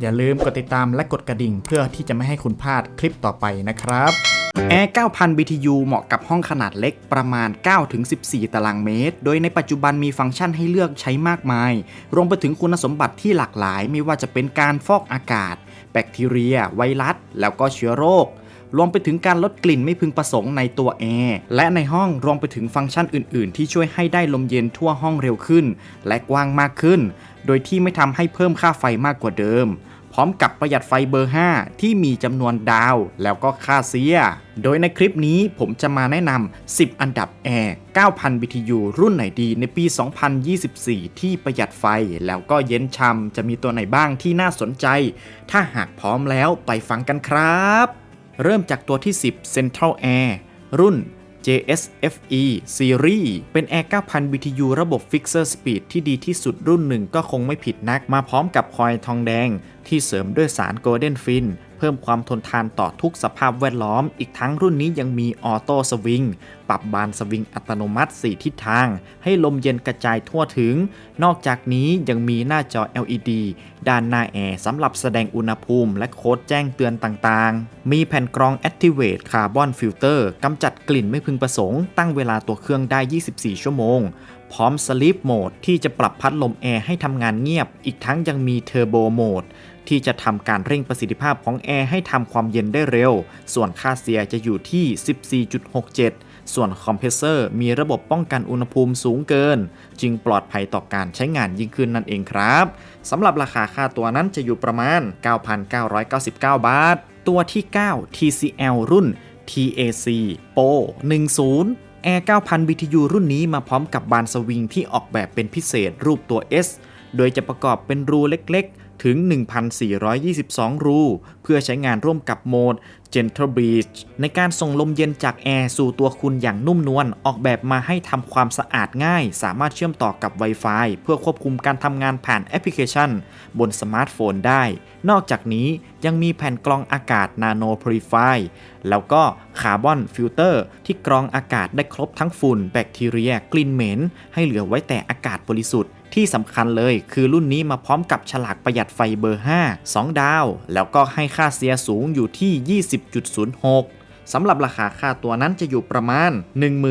อย่าลืมกดติดตามและกดกระดิ่ง เพื่อที่จะไม่ให้คุณพลาดคลิปต่อไปนะครับแอร์ 9,000 BTU เหมาะกับห้องขนาดเล็กประมาณ 9-14 ตารางเมตร โดยในปัจจุบันมีฟังก์ชันให้เลือกใช้มากมาย รวมไปถึงคุณสมบัติที่หลากหลาย ไม่ว่าจะเป็นการฟอกอากาศ แบคทีเรีย ไวรัส แล้วก็เชื้อโรค รวมไปถึงการลดกลิ่นไม่พึงประสงค์ในตัวแอร์และในห้องรวมไปถึงฟังก์ชันอื่น ๆ ที่ช่วยให้ได้ลมเย็นทั่วห้องเร็วขึ้น และกว้างมากขึ้น โดยที่ไม่ทำให้เพิ่มค่าไฟมากกว่าเดิม พร้อมกับประหยัดไฟเบอร์ 5 ที่มีจำนวนดาว แล้วก็ค่าเสีย โดยในคลิปนี้ผมจะมาแนะนำ 10 อันดับแอร์ 9,000 BTU รุ่นไหนดีในปี 2024 ที่ประหยัดไฟแล้วก็เย็นช่ำจะมีตัวไหนบ้างที่น่าสนใจ ถ้าหากพร้อมแล้วไปฟังกันครับ เริ่มจากตัวที่ 10 Central Air รุ่น JSFE Series เป็นแอร์ 9,000 BTU ระบบ Fixer Speed ที่ดีที่สุดรุ่นหนึ่งก็คงไม่ผิดนัก มาพร้อมกับคอยทองแดง ที่เสริมด้วยสาร Golden Fin เพิ่มความทนทานต่อทุกสภาพแวดล้อม อีกทั้งรุ่นนี้ยังมีออโต้สวิง ปรับบานสวิงอัตโนมัติ 4 ทิศทาง ให้ลมเย็นกระจายทั่วถึง นอกจากนี้ยังมีหน้าจอ LED ด้านหน้าแอร์สำหรับแสดงอุณหภูมิ และโค้ดแจ้งเตือนต่างๆ มีแผ่นกรอง Activate Carbon Filter กำจัดกลิ่นไม่พึงประสงค์ ตั้งเวลาตัวเครื่องได้ 24 ชั่วโมง พร้อม Sleep Mode ที่จะปรับพัดลมแอร์ให้ทำงานเงียบ อีกทั้งยังมี Turbo Mode ที่จะทำการเร่งประสิทธิภาพของแอร์ให้ทำความเย็นได้เร็ว ส่วนค่าเสียจะอยู่ที่ 14.67 ส่วนคอมเพรสเซอร์มีระบบป้องกันอุณหภูมิสูงเกิน จึงปลอดภัยต่อการใช้งานยิ่งขึ้นนั่นเองครับสำหรับราคาค่าตัวนั้นจะอยู่ประมาณ 9,999 บาท ตัวที่ 9 TCL รุ่น TAC Pro 10 Air 9,000 BTU รุ่นนี้มาพร้อมกับบานสวิงที่ออกแบบเป็นพิเศษรูปตัว S โดยจะประกอบเป็นรูเล็ก ถึง 1,422 รู เพื่อใช้งานร่วมกับโหมด Gentle Breeze ในการส่งลมเย็นจากแอร์สู่ตัวคุณอย่างนุ่มนวลออกแบบมาให้ทำความสะอาดง่าย สามารถเชื่อมต่อกับ Wi-Fi เพื่อควบคุมการทำงานผ่านแอปพลิเคชัน บนสมาร์ทโฟนได้ นอกจากนี้ยังมีแผ่นกรองอากาศ Nano Purify แล้วก็คาร์บอนฟิลเตอร์ที่กรองอากาศได้ครบทั้งฝุ่น แบคทีเรีย กลิ่นเหม็น ให้เหลือไว้แต่อากาศบริสุทธิ์ ที่สำคัญเลยคือรุ่นนี้มาพร้อมกับฉลากประหยัดไฟเบอร์ 5 2 ดาว แล้วก็ให้ค่าเสียสูงอยู่ที่ 20.06 สำหรับราคาค่าตัวนั้นจะอยู่ประมาณ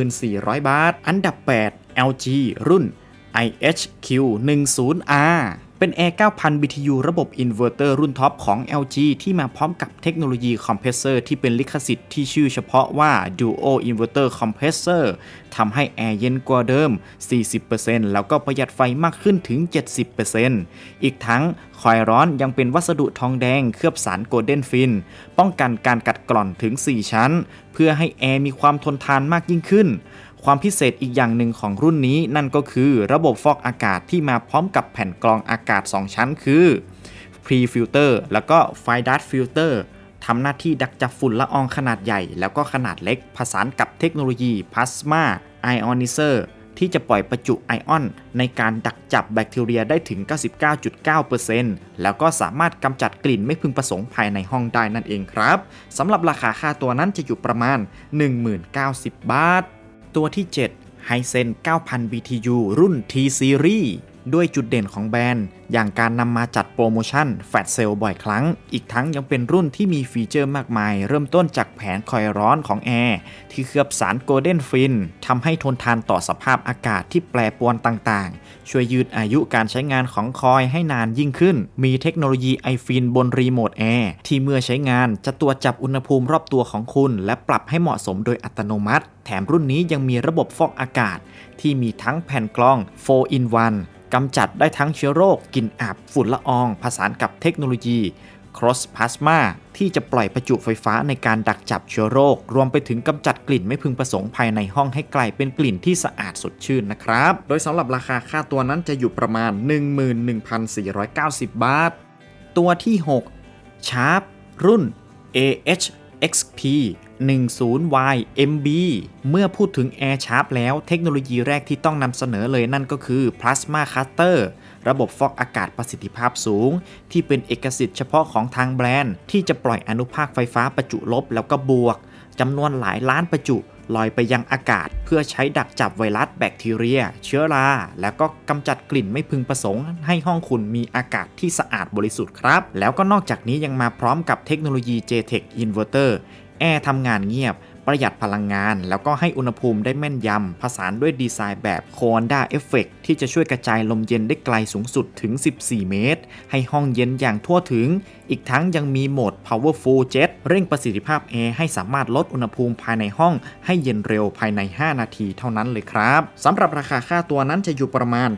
1400 บาท อันดับ 8 LG รุ่น IHQ 10R เป็น Air 9,000 BTU ระบบอินเวอร์เตอร์รุ่นท็อปของ LG ที่มาพร้อมกับเทคโนโลยีคอมเพรสเซอร์ที่เป็นลิขสิทธิ์ที่ชื่อเฉพาะว่า Duo Inverter Compressor ทำให้แอร์เย็นกว่าเดิม 40%แล้วก็ประหยัดไฟมากขึ้นถึง 70%อีกทั้งคอยร้อนยังเป็นวัสดุทองแดงเคลือบสารโกลเด้นฟิน ป้องกันการกัดกร่อนถึง 4 ชั้น เพื่อให้แอร์มีความทนทานมากยิ่งขึ้น ความพิเศษอีกอย่างหนึ่งของรุ่นนี้นั่นก็คือระบบฟอกอากาศที่มาพร้อมกับแผ่นกรองอากาศ 2 ชั้นคือ Pre Filter แล้วก็ fine d a t Filter ทำหน้าที่ดักจับฝุ่นละอองขนาดใหญ่ แล้วก็ขนาดเล็ก ผสานกับเทคโนโลยี Plasma Ionizer ที่จะปล่อยประจุไอออน ในการดักจับแบคทีเรียได้ถึง 99.9%แล้วก็สามารถกำจัดกลิ่นไม่พึงประสงค์ภายในห้องได้นั่นเองครับสำหรับราคาค่าตัวนั้นจะอยู่ประมาณ 1090 บาท ตัวที่ 7 h i s e n 9,000 BTU รุ่น T Series ด้วยจุดเด่นของแบรนด์ อย่างการนำมาจัดโปรโมชั่นแฟลชเซลบ่อยครั้ง อีกทั้งยังเป็นรุ่นที่มีฟีเจอร์มากมาย เริ่มต้นจากแผนคอยร้อนของแอร์ที่เคลือบสารโกลเด้นฟินทำให้ทนทานต่อสภาพอากาศที่แปรปรวนต่างๆ ช่วยยืดอายุการใช้งานของคอยให้นานยิ่งขึ้น มีเทคโนโลยีไอฟินบนรีโมทแอร์ที่เมื่อใช้งานจะตรวจจับอุณหภูมิรอบตัวของคุณ และปรับให้เหมาะสมโดยอัตโนมัติ แถมรุ่นนี้ยังมีระบบฟอกอากาศ ที่มีทั้งแผ่นกรอง4 in 1 กำจัดได้ทั้งเชื้อโรคกลิ่นอับฝุ่นละออง ผสานกับเทคโนโลยี Cross Plasma ที่จะปล่อยประจุไฟฟ้าในการดักจับเชื้อโรค รวมไปถึงกำจัดกลิ่นไม่พึงประสงค์ภายในห้องให้กลายเป็นกลิ่นที่สะอาดสดชื่นนะครับ โดยสำหรับราคาค่าตัวนั้นจะอยู่ประมาณ 11,490 บาท ตัวที่ 6 Sharp รุ่น AHXP 10YMB เมื่อพูดถึง Air Sharp แล้วเทคโนโลยีแรกที่ต้องนำเสนอเลยนั่นก็คือ Plasma Cutter ระบบฟอกอากาศประสิทธิภาพสูง ที่เป็นเอกสิทธิ์เฉพาะของทางแบรนด์ ที่จะปล่อยอนุภาคไฟฟ้าประจุลบแล้วก็บวกจำนวนหลายล้านประจุลอยไปยังอากาศ เพื่อใช้ดักจับไวรัสแบคทีเรีย เชื้อรา แล้วก็กำจัดกลิ่นไม่พึงประสงค์ ให้ห้องคุณมีอากาศที่สะอาดบริสุทธิ์ครับ แล้วก็นอกจากนี้ยังมาพร้อมกับเทคโนโลยี JTEC Inverter แอร์ทำงานเงียบ ประหยัดพลังงาน แล้วก็ให้อุณหภูมิได้แม่นยำผสานด้วยดีไซน์แบบ c o n d a Effect ที่จะช่วยกระจายลมเย็นได้ไกลสูงสุดถึง 14 เมตร ให้ห้องเย็นอย่างทั่วถึง อีกทั้งยังมีโหมด Powerful Jet เร่งประสิทธิภาพแอร์ให้สามารถลดอุณหภูมิภายในห้องให้เย็นเร็วภายใน 5 นาทีเท่านั้นเลยครับสำหรับราคาค่าตัวนั้นจะอยู่ประมาณ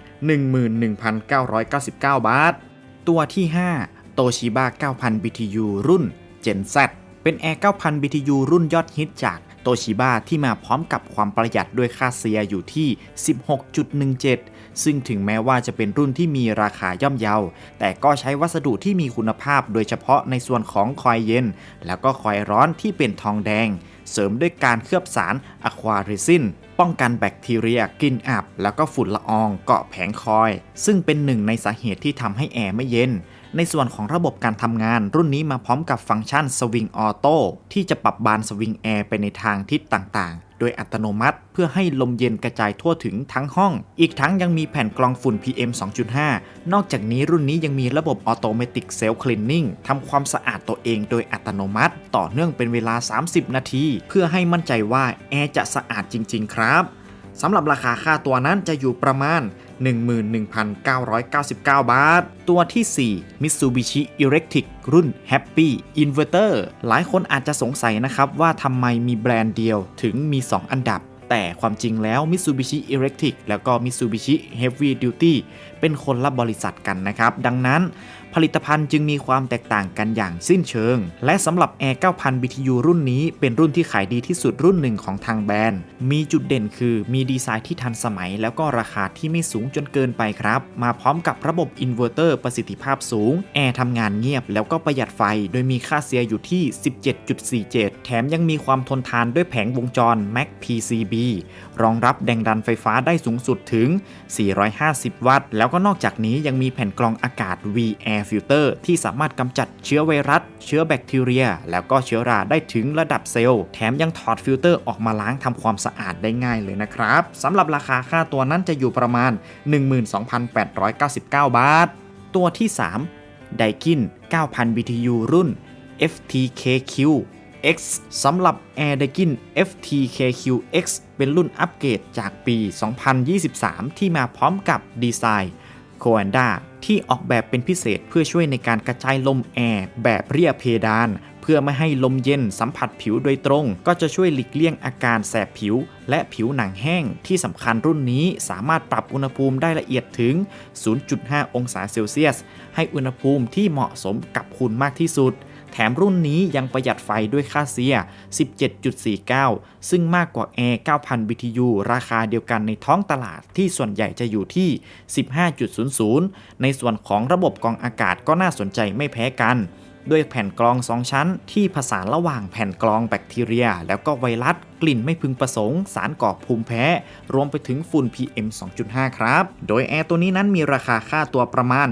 11,999 บาท ตัวที่5 Toshiba 9,000 BTU รุ่น Gen Z เป็นแอร์9,000 BTU รุ่นยอดฮิตจากโตชิบ a ที่มาพร้อมกับความประหยัดด้วยค่าเสียอยู่ที่ 16.17 ซึ่งถึงแม้ว่าจะเป็นรุ่นที่มีราคาย่อมเยา แต่ก็ใช้วัสดุที่มีคุณภาพโดยเฉพาะในส่วนของคอยเย็น แล้วก็คอยร้อนที่เป็นทองแดง เสริมด้วยการเคลือบสารอะควาเรซินป้องกันแบคทีเรียกลิ่นอับ แล้วก็ฝุ่นละอองเกาะแผงคอย ซึ่งเป็นหนึ่งในสาเหตุที่ทำให้แอร์ไม่เย็น ในส่วนของระบบการทำงาน รุ่นนี้มาพร้อมกับฟังก์ชันสวิงออโต้ที่จะปรับบานสวิงแอร์ไปในทางทิศต่างๆ โดยอัตโนมัติเพื่อให้ลมเย็นกระจายทั่วถึงทั้งห้อง อีกทั้งยังมีแผ่นกรองฝุ่น PM 2.5 นอกจากนี้รุ่นนี้ยังมีระบบออโตเมติกเซลล์คลีนนิ่งทำความสะอาดตัวเองโดยอัตโนมัติ ต่อเนื่องเป็นเวลา 30 นาที เพื่อให้มั่นใจว่าแอร์จะสะอาดจริง ๆ ครับสำหรับราคาค่าตัวนั้นจะอยู่ประมาณ 11,999 บาท ตัวที่ 4 Mitsubishi Electric รุ่น Happy Inverter หลายคนอาจจะสงสัยนะครับว่าทำไมมีแบรนด์เดียวถึงมี 2 อันดับแต่ความจริงแล้ว Mitsubishi Electric แล้วก็ Mitsubishi Heavy Duty เป็นคนละบริษัทกันนะครับ ดังนั้น ผลิตภัณฑ์จึงมีความแตกต่างกันอย่างสิ้นเชิง และสำหรับ Air 9000 BTU รุ่นนี้เป็นรุ่นที่ขายดีที่สุดรุ่นหนึ่งของทางแบรนด์ มีจุดเด่นคือมีดีไซน์ที่ทันสมัย แล้วก็ราคาที่ไม่สูงจนเกินไปครับ มาพร้อมกับระบบอินเวอร์เตอร์ประสิทธิภาพสูง แอร์ทำงานเงียบแล้วก็ประหยัดไฟ โดยมีค่าเสียอยู่ที่ 17.47 แถมยังมีความทนทานด้วยแผงวงจร Mac PCB รองรับแรงดันไฟฟ้าได้สูงสุดถึง 450 วัตต์ แล้วก็นอกจากนี้ยังมีแผ่นกรองอากาศ V Air Filter ที่สามารถกำจัดเชื้อไวรัส เชื้อแบคทีเรีย แล้วก็เชื้อราได้ถึงระดับเซลล์ แถมยังถอดฟิลเตอร์ออกมาล้างทำความสะอาดได้ง่ายเลยนะครับสำหรับราคาค่าตัวนั้นจะอยู่ประมาณ 12,899 บาท ตัวที่ 3 Daikin 9,000 BTU รุ่น FTKQ X สำหรับ Air Daikin FTKQ X เป็นรุ่นอัปเกรดจากปี 2023 ที่มาพร้อมกับดีไซน์ c o a n d a ที่ออกแบบเป็นพิเศษเพื่อช่วยในการกระจายลมแอร์แบบเรียบเพดาน เพื่อไม่ให้ลมเย็นสัมผัสผิวโดยตรง ก็จะช่วยหลีกเลี่ยงอาการแสบผิว และผิวหนังแห้ง ที่สำคัญรุ่นนี้สามารถปรับอุณหภูมิได้ละเอียดถึง 0.5 องศาเซลเซียส ให้อุณหภูมิที่เหมาะสมกับคุณมากที่สุด แถมรุ่นนี้ยังประหยัดไฟด้วยค่าเสีย 17.49 ซึ่งมากกว่า Air 9,000 BTU ราคาเดียวกันในท้องตลาดที่ส่วนใหญ่จะอยู่ที่ 15.00 ในส่วนของระบบกรองอากาศก็น่าสนใจไม่แพ้กัน ด้วยแผ่นกรอง2ชั้น ที่ผสานระหว่างแผ่นกรองแบคทีเรีย แล้วก็ไวรัสกลิ่นไม่พึงประสงค์ สารก่อภูมิแพ้ รวมไปถึงฝุ่น PM 2.5 ครับ โดยแอร์ตัวนี้นั้นมีราคาค่าตัวประมาณ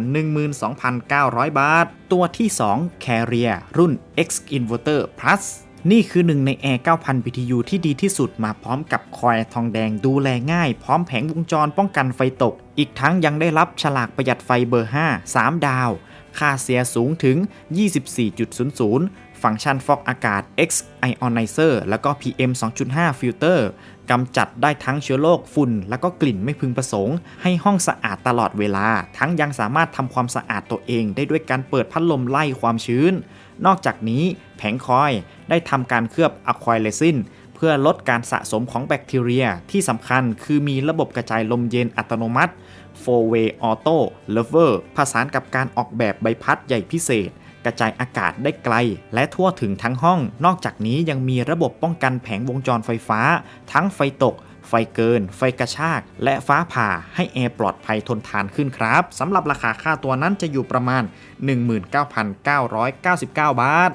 12,900 บาท ตัวที่ 2 Carrier รุ่น X Inverter Plus นี่คือหนึ่งใน Air 9,000 BTU ที่ดีที่สุดมาพร้อมกับคอยทองแดงดูแลง่าย พร้อมแผงวงจรป้องกันไฟตก อีกทั้งยังได้รับฉลากประหยัดไฟเบอร์ 5 3 ดาว ค่าเสียสูงถึง 24.00 ฟังก์ชันฟอกอากาศ X Ionizer แล้วก็ PM 2.5ฟิลเตอร์กำจัดได้ทั้งเชื้อโรคฝุ่น แล้วก็กลิ่นไม่พึงประสงค์ ให้ห้องสะอาดตลอดเวลา ทั้งยังสามารถทำความสะอาดตัวเองได้ด้วยการเปิดพัดลมไล่ความชื้น นอกจากนี้แผงคอยได้ทำการเคลือบอะควายเลซินเพื่อลดการสะสมของแบคทีเรีย ที่สำคัญคือมีระบบกระจายลมเย็นอัตโนมัติ 4-way auto lever ผสานกับการออกแบบใบพัดใหญ่พิเศษ กระจายอากาศได้ไกล และทั่วถึงทั้งห้อง นอกจากนี้ยังมีระบบป้องกันแผงวงจรไฟฟ้า ทั้งไฟตกไฟเกิน ไฟกระชาก และฟ้าผ่าให้แอร์ปลอดภัยทนทานขึ้นครับสำหรับราคาค่าตัวนั้นจะอยู่ประมาณ 19,999 บาท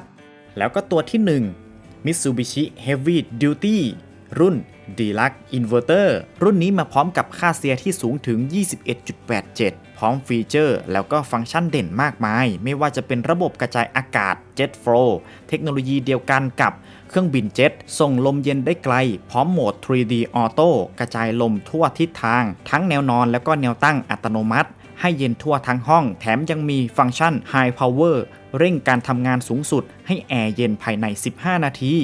แล้วก็ตัวที่ 1 Mitsubishi Heavy Duty รุ่น Deluxe Inverter รุ่นนี้มาพร้อมกับค่าเสียที่สูงถึง 21.87พพร้อมฟีเจอร์ แล้วก็ฟังก์ชันเด่นมากมาย ไม่ว่าจะเป็นระบบกระจายอากาศ Jet Flow เทคโนโลยีเดียวกันกับเครื่องบินเจ็ต ส่งลมเย็นได้ไกล พร้อมโหมด 3D Auto กระจายลมทั่วทิศทาง ทั้งแนวนอนแล้วก็แนวตั้งอัตโนมัติ ให้เย็นทั่วทั้งห้อง แถมยังมีฟังก์ชัน High Power เร่งการทำงานสูงสุด ให้แอร์เย็นภายใน 15 นาที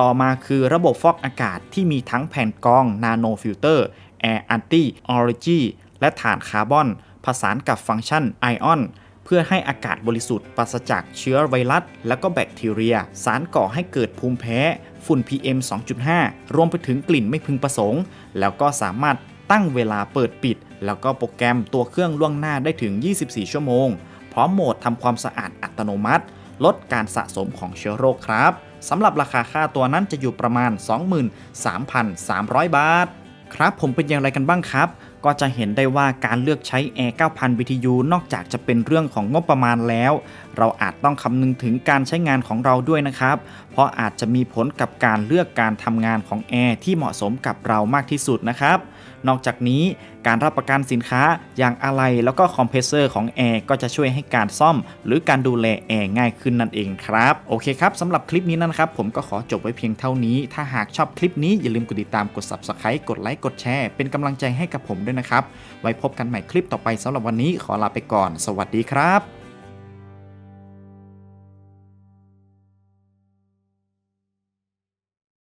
ต่อมาคือระบบฟอกอากาศที่มีทั้งแผ่นกรอง Nano Filter Air Anti Allergy และฐานคาร์บอน ผสานกับฟังก์ชัน Ion เพื่อให้อากาศบริสุทธิ์ปราศจากเชื้อไวรัส และก็แบคทีเรีย สารก่อให้เกิดภูมิแพ้ ฝุ่น PM 2.5 รวมไปถึงกลิ่นไม่พึงประสงค์ แล้วก็สามารถตั้งเวลาเปิดปิด แล้วก็โปรแกรมตัวเครื่องล่วงหน้าได้ถึง 24 ชั่วโมง พร้อมโหมดทำความสะอาดอัตโนมัติ ลดการสะสมของเชื้อโรคครับ สำหรับราคาค่าตัวนั้นจะอยู่ประมาณ 23,300 บาท ครับผมเป็นอย่างไรกันบ้างครับ ก็จะเห็นได้ว่าการเลือกใช้ Air 9000 BTU นอกจากจะเป็นเรื่องของงบประมาณแล้ว เราอาจต้องคำนึงถึงการใช้งานของเราด้วยนะครับ เพราะอาจจะมีผลกับการเลือกการทำงานของ Air ที่เหมาะสมกับเรามากที่สุดนะครับ นอกจากนี้การรับประกันสินค้าอย่างอะไรแล้วก็คอมเพรสเซอร์ของแอร์ก็จะช่วยให้การซ่อม หรือการดูแลแอร์ง่ายขึ้นนั่นเองครับ โอเคครับสำหรับคลิปนี้นะครับ ผมก็ขอจบไว้เพียงเท่านี้ ถ้าหากชอบคลิปนี้อย่าลืมกดติดตามกด subscribe กดไลค์กดแชร์เป็นกำลังใจให้กับผมด้วยนะครับ ไว้พบกันใหม่คลิปต่อไปสำหรับวันนี้ขอลาไปก่อน สวัสดีครับ